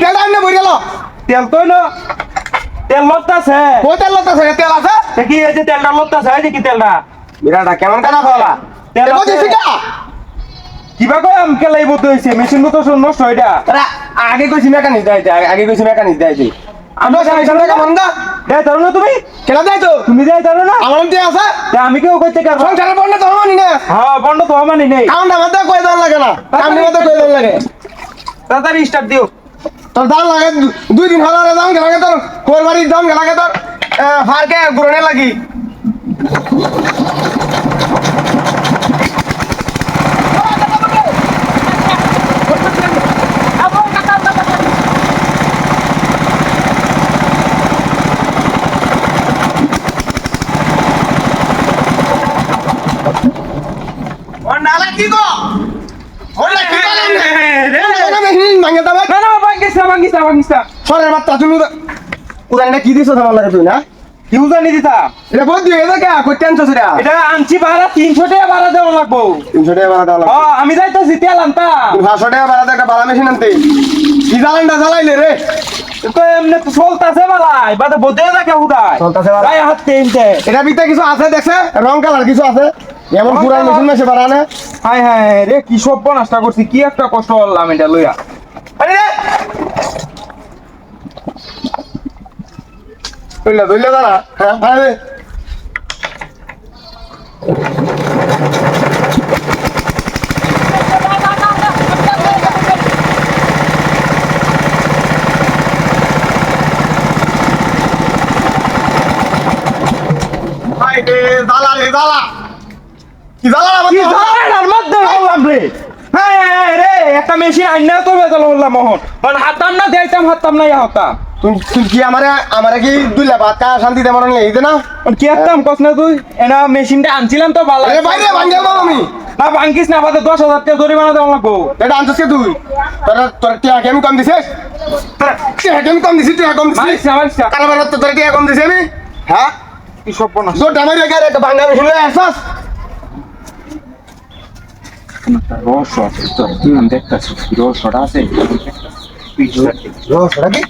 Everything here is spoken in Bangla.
তেল আনলে বই গেল তেল তো না? তেল লত্তাছে ও তেল লাগতেছে তেল আছে? দেখি এই যে তেলটা লত্তাছে এই যে কি তেলটা? বিরাটা কেমন কানা খাওয়া তেল তেল আছে। দিছি কা কিবা কয় আম কেলাই বলতে হইছে? মেশিন তো সব নষ্ট হইটা আরে আগে কইছি মেকানিক দেয় আগে কইছি মেকানিক দেয় আমি সাড়ে সাড়ে টাকা মন্দা দেয় তারো না তুমি? কেন দেয় তো? তুমি দেয় তারো না? আমার দিয়ে আছে? তা আমি কেউ কইতে কার সংসারের বন্ধ তো হমানি না। হ্যাঁ বন্ধ তো হমানি নেই কাউন্ট আমাদের কই দাম লাগে না কাউন্ট আমাদের কই দাম লাগে। তাড়াতাড়ি স্টার্ট দিও। তোর দাম লাগে দুই দিন হলো রে দাম লাগে তোর কোর বাড়ির দাম লাগে তোর ফারকে গুরনে লাগি। না দাম না না না না না তুমি তো উড়ানটা কি দিছো তোমার লাগে তুই না? কেউ জানি দিতা এটা বহুত দিয়ে দে কে? কই টেনছো সেটা? এটা আনছি ভাড়া তিনশো টাকা ভাড়া দেওয়া লাগবো। তিনশো টাকা ভাড়া দেওয়া ও আমি যাইতেছি তেল আনতাম পাঁচশো টাকা ভাড়া দিয়ে একটা বালা মেশিন আনতে। কি জ্বালানটা জ্বালাইলে রে? তো এমনি তো চলতাছে বালাই বাদে বদে দেখে উদায়। চলতাছে বালাই। গায়ে হাত তেলতে এটা ভিতরে কিছু আছে দেখছে? রং কালার কিছু আছে? এমন পুরান? মেশিন মেশে বাড়া না হাই হাই রে কি সব নষ্ট করছি কি একটা কষ্ট করলাম এটা লইয়া আরে রে ধরলে ধরলে দাঁড়া। হ্যাঁ। হ্যাঁ হ্যাঁ একটা মেশিন আইনা তো বেজাল বললাম মোহন হাতাম না দেয়তাম হাতাম না ইয়া হতাম। তুই কি আমারে আমারে শান্তি দে মরন এই দে না? আর কি হাতাম কস না তুই? এনা মেশিনটা আনছিলাম তো ভালো আরে বাইরে ভাঙ্গে দাও আমি। না ভাঙ্গিস না বাদে দশ হাজার টাকা জরিমানা দেওয়া লাগবো। এটা আনছিস কে তুই? তোর তোর কম দিছিস তোর কম দিছিস টিয়া কম দিছিস মারিস না কারবার তো তোর কম দিছিস আমি? হ্যাঁ? কি সব না তোর ডামারি রেখে একটা ভাঙ্গা মেশিন লয়ে আসছস? রহস্য আছে তো তুই দেখতেছিস? রহস্যটা আছে? রস কি?